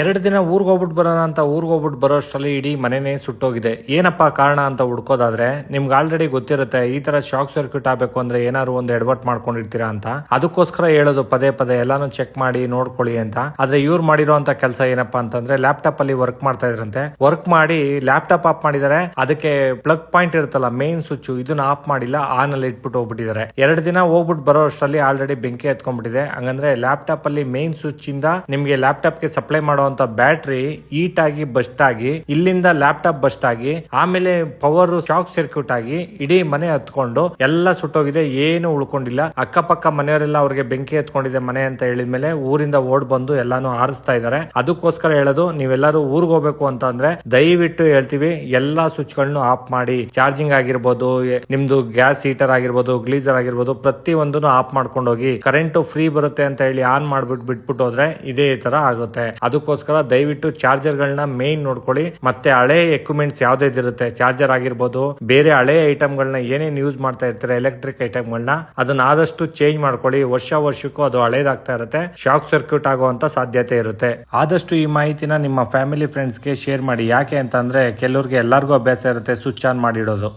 ಎರಡು ದಿನ ಊರಿಗೆ ಹೋಗ್ಬಿಟ್ಟು ಬರೋಣ ಅಂತ ಊರಿಗೆ ಹೋಗ್ಬಿಟ್ಟು ಬರೋ ಅಷ್ಟರಲ್ಲಿ ಇಡೀ ಮನೆನೇ ಸುಟ್ಟೋಗಿದೆ. ಏನಪ್ಪ ಕಾರಣ ಅಂತ ಹುಡ್ಕೋದಾದ್ರೆ, ನಿಮ್ಗೆ ಆಲ್ರೆಡಿ ಗೊತ್ತಿರುತ್ತೆ, ಈ ತರ ಶಾಕ್ ಸರ್ಕ್ಯೂಟ್ ಆಗಬೇಕು ಅಂದ್ರೆ ಏನಾದ್ರು ಒಂದು ಎಡವಟ್ ಮಾಡ್ಕೊಂಡಿರ್ತೀರಾ ಅಂತ. ಅದಕ್ಕೋಸ್ಕರ ಹೇಳೋದು ಪದೇ ಪದೇ, ಎಲ್ಲಾನು ಚೆಕ್ ಮಾಡಿ ನೋಡ್ಕೊಳ್ಳಿ ಅಂತ. ಆದ್ರೆ ಇವ್ರು ಮಾಡಿರೋಂತ ಕೆಲಸ ಏನಪ್ಪಾ ಅಂತಂದ್ರೆ ಲ್ಯಾಪ್ಟಾಪ್ ಅಲ್ಲಿ ವರ್ಕ್ ಮಾಡ್ತಾ ಇದ್ರಂತೆ. ವರ್ಕ್ ಮಾಡಿ ಲ್ಯಾಪ್ಟಾಪ್ ಆಫ್ ಮಾಡಿದರೆ, ಅದಕ್ಕೆ ಪ್ಲಗ್ ಪಾಯಿಂಟ್ ಇರುತ್ತಲ್ಲ ಮೇನ್ ಸ್ವಿಚ್ ಇದನ್ನ ಆಫ್ ಮಾಡಿಲ್ಲ ಆನ್ ಅಲ್ಲಿ ಇಟ್ಬಿಟ್ಟು ಹೋಗ್ಬಿಟ್ಟಿದ್ದಾರೆ ಎರಡು ದಿನ ಹೋಗ್ಬಿಟ್ಟು ಬರೋ ಅಷ್ಟರಲ್ಲಿ ಆಲ್ರೆಡಿ ಬೆಂಕಿ ಎತ್ಕೊಂಡ್ಬಿಟ್ಟಿದೆ. ಹಂಗಂದ್ರೆ ಲ್ಯಾಪ್ಟಾಪ್ ಅಲ್ಲಿ ಮೇನ್ ಸ್ವಿಚ್ ಇಂದ ನಿಮ್ಗೆ ಲ್ಯಾಪ್ಟಾಪ್ಗೆ ಸಪ್ಲೈ ಮಾಡುವಂತ ಬ್ಯಾಟ್ರಿ ಹೀಟ್ ಆಗಿ ಬಸ್ಟ್ ಆಗಿ, ಇಲ್ಲಿಂದ ಲ್ಯಾಪ್ಟಾಪ್ ಬಸ್ಟ್ ಆಗಿ, ಆಮೇಲೆ ಪವರ್ ಶಾಕ್ ಸರ್ಕ್ಯೂಟ್ ಆಗಿ ಇಡೀ ಮನೆ ಹತ್ಕೊಂಡು ಎಲ್ಲ ಸುಟ್ಟೋಗಿದೆ, ಏನು ಉಳ್ಕೊಂಡಿಲ್ಲ. ಅಕ್ಕಪಕ್ಕ ಮನೆಯವರೆಲ್ಲ ಅವ್ರಿಗೆ ಬೆಂಕಿ ಎತ್ಕೊಂಡಿದೆ ಮನೆ ಅಂತ ಹೇಳಿದ ಮೇಲೆ ಊರಿಂದ ಓಡ್ ಬಂದು ಎಲ್ಲಾನು ಆರಿಸ್ತಾ ಇದಾರೆ ಅದಕ್ಕೋಸ್ಕರ ಹೇಳೋದು, ನೀವೆಲ್ಲರೂ ಊರ್ಗ್ ಹೋಗ್ಬೇಕು ಅಂತ ಅಂದ್ರೆ ದಯವಿಟ್ಟು ಹೇಳ್ತೀವಿ, ಎಲ್ಲಾ ಸ್ವಿಚ್ಗಳನ್ನು ಆಫ್ ಮಾಡಿ. ಚಾರ್ಜಿಂಗ್ ಆಗಿರ್ಬೋದು ನಿಮ್ದು ಗ್ಯಾಸ್ ಹೀಟರ್ ಆಗಿರ್ಬೋದು, ಗ್ಲೀಸರ್ ಆಗಿರ್ಬೋದು ಪ್ರತಿ ಒಂದನ್ನು ಆಫ್ ಮಾಡ್ಕೊಂಡು ಹೋಗಿ ಕರೆಂಟ್ ಫ್ರೀ ಬರುತ್ತೆ ಅಂತ ಹೇಳಿ ಆನ್ ಮಾಡ್ಬಿಟ್ಟು ಬಿಟ್ಬಿಟ್ಟು ಹೋದ್ರೆ ಇದೇ ತರ ಆಗುತ್ತೆ. ಅದಕ್ಕೋಸ್ಕರ ದಯವಿಟ್ಟು ಚಾರ್ಜರ್ ಗಳನ್ನ ಮೇನ್ ನೋಡ್ಕೊಳ್ಳಿ. ಮತ್ತೆ ಹಳೆ ಎಕ್ವಿಪ್ಮೆಂಟ್ಸ್ ಯಾವ್ದಿರುತ್ತೆ ಚಾರ್ಜರ್ ಆಗಿರ್ಬೋದು, ಬೇರೆ ಹಳೆ ಐಟಮ್ ಗಳನ್ನ ಏನೇನ್ ಯೂಸ್ ಮಾಡ್ತಾ ಇರ್ತಾರೆ ಎಲೆಕ್ಟ್ರಿಕ್ ಐಟಮ್ ಗಳನ್ನ ಅದನ್ನ ಆದಷ್ಟು ಚೇಂಜ್ ಮಾಡ್ಕೊಳ್ಳಿ. ವರ್ಷ ವರ್ಷಕ್ಕೂ ಅದು ಹಳೇದಾಗ್ತಾ ಇರುತ್ತೆ ಶಾಕ್ ಸರ್ಕ್ಯೂಟ್ ಆಗುವಂತ ಸಾಧ್ಯತೆ ಇರುತ್ತೆ. ಆದಷ್ಟು ಈ ಮಾಹಿತಿನ ನಿಮ್ಮ ಫ್ಯಾಮಿಲಿ ಫ್ರೆಂಡ್ಸ್ಗೆ ಶೇರ್ ಮಾಡಿ. ಯಾಕೆ ಅಂತ ಅಂದ್ರೆ ಕೆಲವ್ರಿಗೆ ಎಲ್ಲರಿಗೂ ಅಭ್ಯಾಸ ಇರುತ್ತೆ ಸ್ವಿಚ್ ಆನ್ ಮಾಡಿಡೋದು.